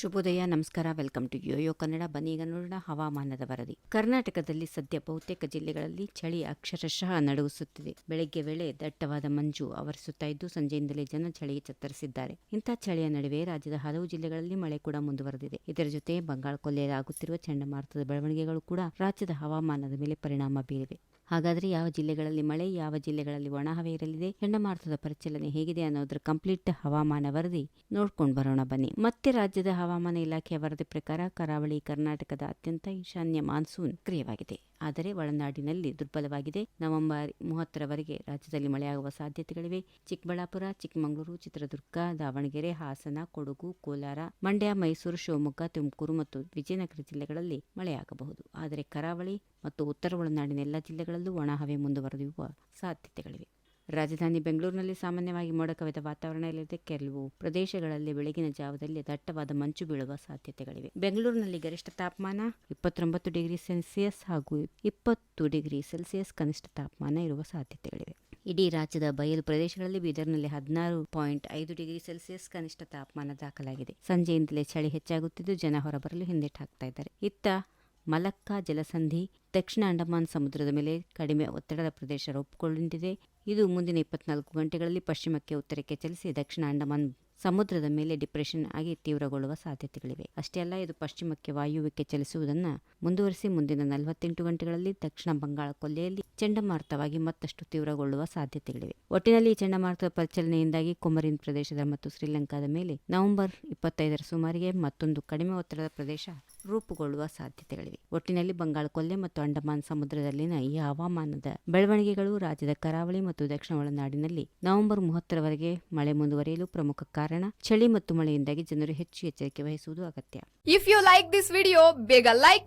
ಶುಭೋದಯ, ನಮಸ್ಕಾರ, welcome to Yoyo Kannada. ಬನ್ನಿ ನೋಡೋಣ ಹವಾಮಾನದ ವರದಿ. ಕರ್ನಾಟಕದಲ್ಲಿ ಸದ್ಯ ಬಹುತೇಕ ಜಿಲ್ಲೆಗಳಲ್ಲಿ ಚಳಿ ಅಕ್ಷರಶಃ ನಡುಗಿಸುತ್ತಿದೆ ಬೆಳಗ್ಗೆ ವೇಳೆ ದಟ್ಟವಾದ ಮಂಜು ಆವರಿಸುತ್ತಾ ಇದ್ದು, ಸಂಜೆಯಿಂದಲೇ ಜನ ಚಳಿಗೆ ಚತ್ತರಿಸಿದ್ದಾರೆ. ಇಂಥ ಚಳಿಯ ನಡುವೆ ರಾಜ್ಯದ ಹಲವು ಜಿಲ್ಲೆಗಳಲ್ಲಿ ಮಳೆ ಕೂಡ ಮುಂದುವರೆದಿದೆ. ಇದರ ಜೊತೆ ಬಂಗಾಳ ಕೊಲ್ಲಿಯಲ್ಲಿ ಆಗುತ್ತಿರುವ ಚಂಡಮಾರುತದ ಬೆಳವಣಿಗೆಗಳು ಕೂಡ ರಾಜ್ಯದ ಹವಾಮಾನದ ಮೇಲೆ ಪರಿಣಾಮ ಬೀರಿವೆ. ಹಾಗಾದ್ರೆ ಯಾವ ಜಿಲ್ಲೆಗಳಲ್ಲಿ ಮಳೆ, ಯಾವ ಜಿಲ್ಲೆಗಳಲ್ಲಿ ಒಣಹವೆ ಇರಲಿದೆ ಚಂಡಮಾರುತದ ಪರಿಚಲನೆ ಹೇಗಿದೆ ಅನ್ನೋದ್ರ ಕಂಪ್ಲೀಟ್ ಹವಾಮಾನ ವರದಿ ನೋಡ್ಕೊಂಡು ಬರೋಣ ಬನ್ನಿ. ಮತ್ತೆ ರಾಜ್ಯದ ಹವಾಮಾನ ಇಲಾಖೆಯ ವರದಿ ಪ್ರಕಾರ ಕರಾವಳಿ ಕರ್ನಾಟಕದ ಅತ್ಯಂತ ಈಶಾನ್ಯ ಮಾನ್ಸೂನ್ ಕ್ರಿಯವಾಗಿದೆ ಆದರೆ ಒಳನಾಡಿನಲ್ಲಿ ದುರ್ಬಲವಾಗಿದೆ. ನವೆಂಬರ್ ಮೂವತ್ತರವರೆಗೆ ರಾಜ್ಯದಲ್ಲಿ ಮಳೆಯಾಗುವ ಸಾಧ್ಯತೆಗಳಿವೆ. ಚಿಕ್ಕಬಳ್ಳಾಪುರ, ಚಿಕ್ಕಮಗಳೂರು, ಚಿತ್ರದುರ್ಗ, ದಾವಣಗೆರೆ, ಹಾಸನ, ಕೊಡಗು, ಕೋಲಾರ, ಮಂಡ್ಯ, ಮೈಸೂರು, ಶಿವಮೊಗ್ಗ, ತುಮಕೂರು ಮತ್ತು ವಿಜಯನಗರ ಜಿಲ್ಲೆಗಳಲ್ಲಿ ಮಳೆಯಾಗಬಹುದು. ಆದರೆ ಕರಾವಳಿ ಮತ್ತು ಉತ್ತರ ಒಳನಾಡಿನ ಎಲ್ಲ ಜಿಲ್ಲೆಗಳಲ್ಲೂ ಒಣಹವೆ ಮುಂದುವರೆಯುವ ಸಾಧ್ಯತೆಗಳಿವೆ. ರಾಜಧಾನಿ ಬೆಂಗಳೂರಿನಲ್ಲಿ ಸಾಮಾನ್ಯವಾಗಿ ಮೋಡ ಕವಿದ ವಾತಾವರಣ ಇಲ್ಲದೆ ಕೆಲವು ಪ್ರದೇಶಗಳಲ್ಲಿ ಬೆಳಗಿನ ಜಾವದಲ್ಲಿ ದಟ್ಟವಾದ ಮಂಚು ಬೀಳುವ ಸಾಧ್ಯತೆಗಳಿವೆ. ಬೆಂಗಳೂರಿನಲ್ಲಿ ಗರಿಷ್ಠ ತಾಪಮಾನ ಇಪ್ಪತ್ತೊಂಬತ್ತು ಡಿಗ್ರಿ ಸೆಲ್ಸಿಯಸ್ ಹಾಗೂ ಇಪ್ಪತ್ತು ಡಿಗ್ರಿ ಸೆಲ್ಸಿಯಸ್ ಕನಿಷ್ಠ ತಾಪಮಾನ ಇರುವ ಸಾಧ್ಯತೆಗಳಿವೆ. ಇಡೀ ರಾಜ್ಯದ ಬಯಲು ಪ್ರದೇಶಗಳಲ್ಲಿ ಬೀದರ್ನಲ್ಲಿ ಹದಿನಾರು ಪಾಯಿಂಟ್ ಐದು ಡಿಗ್ರಿ ಸೆಲ್ಸಿಯಸ್ ಕನಿಷ್ಠ ತಾಪಮಾನ ದಾಖಲಾಗಿದೆ. ಸಂಜೆಯಿಂದಲೇ ಚಳಿ ಹೆಚ್ಚಾಗುತ್ತಿದ್ದು ಜನ ಹೊರಬರಲು ಹಿಂದೆಟಾಗ್ತಾ ಇದ್ದಾರೆ. ಇತ್ತ ಮಲಕ್ಕಾ ಜಲಸಂಧಿ, ದಕ್ಷಿಣ ಅಂಡಮಾನ್ ಸಮುದ್ರದ ಮೇಲೆ ಕಡಿಮೆ ಒತ್ತಡದ ಪ್ರದೇಶ ರೂಪುಗೊಂಡಿದೆ. ಇದು ಮುಂದಿನ ಇಪ್ಪತ್ನಾಲ್ಕು ಗಂಟೆಗಳಲ್ಲಿ ಪಶ್ಚಿಮಕ್ಕೆ ಉತ್ತರಕ್ಕೆ ಚಲಿಸಿ ದಕ್ಷಿಣ ಅಂಡಮಾನ್ ಸಮುದ್ರದ ಮೇಲೆ ಡಿಪ್ರೆಷನ್ ಆಗಿ ತೀವ್ರಗೊಳ್ಳುವ ಸಾಧ್ಯತೆಗಳಿವೆ. ಅಷ್ಟೇ ಅಲ್ಲ, ಇದು ಪಶ್ಚಿಮಕ್ಕೆ ವಾಯುವ್ಯಕ್ಕೆ ಚಲಿಸುವುದನ್ನು ಮುಂದುವರಿಸಿ ಮುಂದಿನ ನಲವತ್ತೆಂಟು ಗಂಟೆಗಳಲ್ಲಿ ದಕ್ಷಿಣ ಬಂಗಾಳ ಕೊಲ್ಲೆಯಲ್ಲಿ ಚಂಡಮಾರುತವಾಗಿ ಮತ್ತಷ್ಟು ತೀವ್ರಗೊಳ್ಳುವ ಸಾಧ್ಯತೆಗಳಿವೆ. ಒಟ್ಟಿನಲ್ಲಿ ಈ ಚಂಡಮಾರುತದ ಪರಿಚಲನೆಯಿಂದಾಗಿ ಕೊಮರಿನ್ ಪ್ರದೇಶದ ಮತ್ತು ಶ್ರೀಲಂಕಾದ ಮೇಲೆ ನವೆಂಬರ್ ಇಪ್ಪತ್ತೈದರ ಸುಮಾರಿಗೆ ಮತ್ತೊಂದು ಕಡಿಮೆ ಒತ್ತಡದ ಪ್ರದೇಶ ರೂಪುಗೊಳ್ಳುವ ಸಾಧ್ಯತೆಗಳಿವೆ. ಒಟ್ಟಿನಲ್ಲಿ ಬಂಗಾಳ ಕೊಲ್ಲೆ ಮತ್ತು ಅಂಡಮಾನ್ ಸಮುದ್ರದಲ್ಲಿನ ಈ ಹವಾಮಾನದ ಬೆಳವಣಿಗೆಗಳು ರಾಜ್ಯದ ಕರಾವಳಿ ಮತ್ತು ದಕ್ಷಿಣ ಒಳನಾಡಿನಲ್ಲಿ ನವೆಂಬರ್ ಮೂವತ್ತರವರೆಗೆ ಮಳೆ ಮುಂದುವರಿಯಲು ಪ್ರಮುಖ ಕಾರಣ ಚಳಿ ಮತ್ತು ಮಳೆಯಿಂದಾಗಿ ಜನರು ಹೆಚ್ಚು ಎಚ್ಚರಿಕೆ ವಹಿಸುವುದು ಅಗತ್ಯ. If you like this video ಬೇಗ ಲೈಕ್